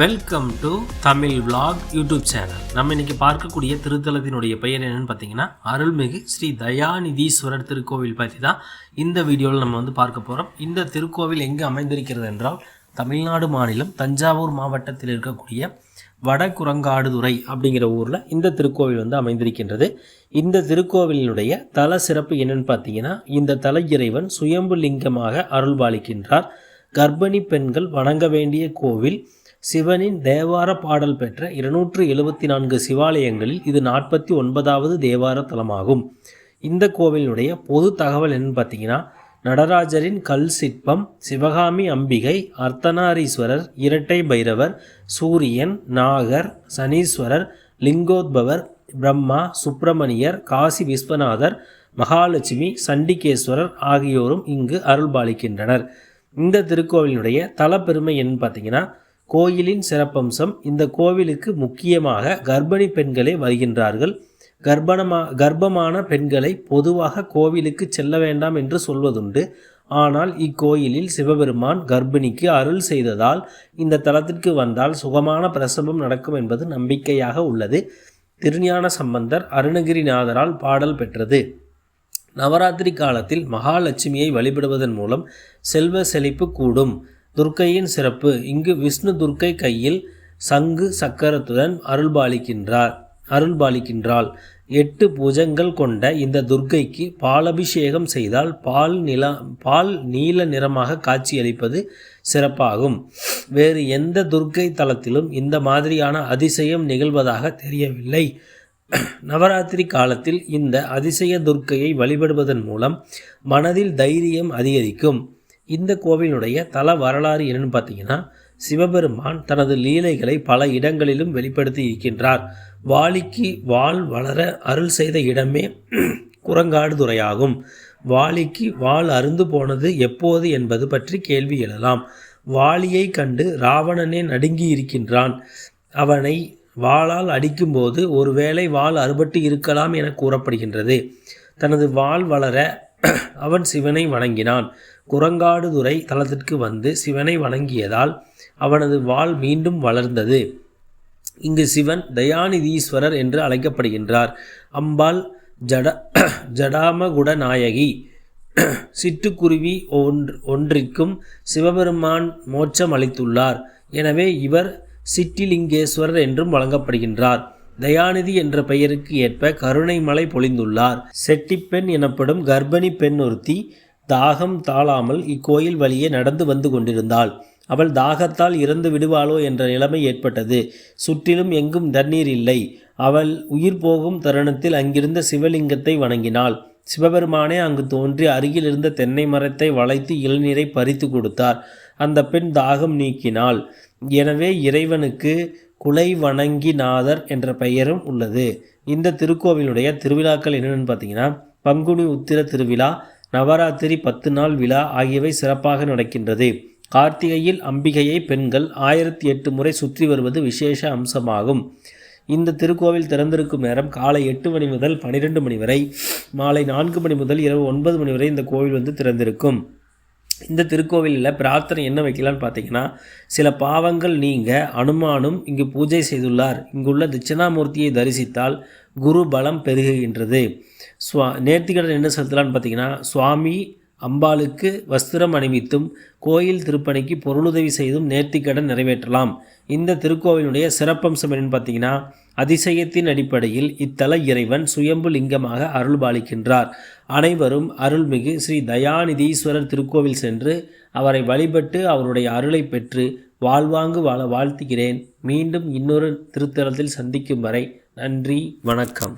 Welcome to Tamil vlog YouTube channel நம்ம இன்னைக்கு பார்க்கக்கூடிய திருத்தலத்தினுடைய பெயர் என்னன்னு பார்த்தீங்கன்னா அருள்மிகு ஸ்ரீ தயாநிதீஸ்வரர் திருக்கோவில் பற்றி தான் இந்த வீடியோவில் நம்ம வந்து பார்க்க போகிறோம் இந்த திருக்கோவில் எங்கே அமைந்திருக்கிறது என்றால் தமிழ்நாடு மாநிலம் தஞ்சாவூர் மாவட்டத்தில் இருக்கக்கூடிய வடகுரங்காடுதுறை அப்படிங்கிற ஊரில் இந்த திருக்கோவில் வந்து அமைந்திருக்கின்றது. இந்த திருக்கோவிலினுடைய தல சிறப்பு என்னன்னு பார்த்தீங்கன்னா இந்த தல இறைவன் சுயம்பு லிங்கமாக அருள்பாலிக்கின்றார். கர்ப்பிணி பெண்கள் வணங்க வேண்டிய கோவில் சிவனின் தேவார பாடல் பெற்ற இருநூற்று எழுபத்தி நான்கு சிவாலயங்களில் இது நாற்பத்தி ஒன்பதாவது தேவார தலமாகும். இந்த கோவிலினுடைய பொது தகவல் என்னன்னு பார்த்தீங்கன்னா நடராஜரின் கல் சிற்பம் சிவகாமி அம்பிகை அர்த்தநாரீஸ்வரர் இரட்டை பைரவர் சூரியன் நாகர் சனீஸ்வரர் லிங்கோத்பவர் பிரம்மா சுப்பிரமணியர் காசி விஸ்வநாதர் மகாலட்சுமி சண்டிகேஸ்வரர் ஆகியோரும் இங்கு அருள்பாலிக்கின்றனர். இந்த திருக்கோவிலினுடைய தலப்பெருமை என்னன்னு பார்த்தீங்கன்னா கோயிலின் சிறப்பம்சம் இந்த கோவிலுக்கு முக்கியமாக கர்ப்பிணி பெண்களே வருகின்றார்கள். கர்ப்பணமா கர்ப்பமான பெண்களை பொதுவாக கோவிலுக்கு செல்ல வேண்டாம் என்று சொல்வதுண்டு. ஆனால் இக்கோயிலில் சிவபெருமான் கர்ப்பிணிக்கு அருள் செய்ததால் இந்த தலத்திற்கு வந்தால் சுகமான பிரசவம் நடக்கும் என்பது நம்பிக்கையாக உள்ளது. திருஞான சம்பந்தர் அருணகிரிநாதரால் பாடல் பெற்றது. நவராத்திரி காலத்தில் மகாலட்சுமியை வழிபடுவதன் மூலம் செல்வ செழிப்பு கூடும். துர்க்கையின் சிறப்பு. இங்கு விஷ்ணு துர்க்கை கையில் சங்கு சக்கரத்துடன் அருள்பாலிக்கின்றார் அருள்பாலிக்கின்றாள். எட்டு புஜங்கள் கொண்ட இந்த துர்க்கைக்கு பாலபிஷேகம் செய்தால் பால் நில பால் நீல நிறமாக காட்சியளிப்பது சிறப்பாகும். வேறு எந்த துர்க்கை தலத்திலும் இந்த மாதிரியான அதிசயம் நிகழ்வதாக தெரியவில்லை. நவராத்திரி காலத்தில் இந்த அதிசய துர்க்கையை வழிபடுவதன் மூலம் மனதில் தைரியம் அதிகரிக்கும். இந்த கோவிலுடைய தல வரலாறு என்னன்னு பார்த்தீங்கன்னா சிவபெருமான் தனது லீலைகளை பல இடங்களிலும் வெளிப்படுத்தி இருக்கின்றார். வாலிக்கு வாள் வளர அருள் செய்த இடமே குரங்காடுதுறையாகும் வாலிக்கு வாள் அருந்து போனது எப்போது என்பது பற்றி கேள்வி எழலாம் வாலியை கண்டு ராவணனே நடுங்கி இருக்கின்றான். அவனை வாளால் அடிக்கும்போது ஒருவேளை வாள் அறுபட்டு இருக்கலாம் என கூறப்படுகின்றது. தனது வாள் வளர அவன் சிவனை வணங்கினான். குரங்காடுதுறை தலத்திற்கு வந்து சிவனை வணங்கியதால் அவனது வாள் மீண்டும் வளர்ந்தது. இங்கு சிவன் தயாநிதீஸ்வரர் என்று அழைக்கப்படுகின்றார். அம்பாள் ஜட ஜடாமகுட நாயகி. சிட்டுக்குருவி ஒன்று ஒன்றிற்கும் சிவபெருமான் மோட்சம் அளித்துள்ளார். எனவே இவர் சிட்டிலிங்கேஸ்வரர் என்றும் வழங்கப்படுகின்றார். தயாநிதி என்ற பெயருக்கு ஏற்ப கருணை மலை பொழிந்துள்ளார். செட்டிப்பெண் எனப்படும் கர்ப்பிணி பெண் ஒருத்தி தாகம் தாழாமல் இக்கோயில் வழியே நடந்து வந்து கொண்டிருந்தாள். அவள் தாகத்தால் இறந்து விடுவாளோ என்ற நிலைமை ஏற்பட்டது. சுற்றிலும் எங்கும் தண்ணீர் இல்லை. அவள் உயிர் போகும் தருணத்தில் அங்கிருந்த சிவலிங்கத்தை வணங்கினாள். சிவபெருமானே அங்கு தோன்றி அருகில் இருந்த தென்னை மரத்தை வளைத்து இளநீரை பறித்து கொடுத்தார். அந்த பெண் தாகம் நீக்கினாள். எனவே இறைவனுக்கு குலை வணங்கிநாதர் என்ற பெயரும் உள்ளது. இந்த திருக்கோவிலுடைய திருவிழாக்கள் என்னென்னு பார்த்தீங்கன்னா பங்குனி உத்திர திருவிழா நவராத்திரி பத்து நாள் விழா ஆகியவை சிறப்பாக நடக்கின்றது. கார்த்திகையில் அம்பிகையை பெண்கள் ஆயிரத்தி எட்டு முறை சுற்றி வருவது விசேஷ அம்சமாகும். இந்த திருக்கோவில் திறந்திருக்கும் நேரம் காலை எட்டு மணி முதல் பன்னிரெண்டு மணி வரை மாலை நான்கு மணி முதல் இரவு ஒன்பது மணி வரை இந்த கோவில் வந்து திறந்திருக்கும். இந்த திருக்கோவிலில் பிரார்த்தனை என்ன வைக்கலான்னு பார்த்தீங்கன்னா சில பாவங்கள் நீங்க அனுமானும் இங்கு பூஜை செய்துள்ளார். இங்குள்ள தட்சிணாமூர்த்தியை தரிசித்தால் குரு பலம் பெருகுகின்றது. சுவா நேர்த்திக்கடன் என்ன செலுத்தலான்னு பார்த்தீங்கன்னா சுவாமி அம்பாளுக்கு வஸ்திரம் அணிவித்தும் கோயில் திருப்பணிக்கு பொருளுதவி செய்தும் நேர்த்திக்கடன் நிறைவேற்றலாம். இந்த திருக்கோவிலுடைய சிறப்பம்சம் என்னன்னு பார்த்தீங்கன்னா அதிசயத்தின் அடிப்படையில் இத்தல இறைவன் சுயம்பு லிங்கமாக அருள்பாலிக்கின்றார். அனைவரும் அருள்மிகு ஸ்ரீ தயாநிதீஸ்வரர் திருக்கோவில் சென்று அவரை வழிபட்டு அவருடைய அருளை பெற்று வாழ்வாங்கு வாழ வாழ்த்துகிறேன். மீண்டும் இன்னொரு திருத்தலத்தில் சந்திக்கும் வரை நன்றி வணக்கம்.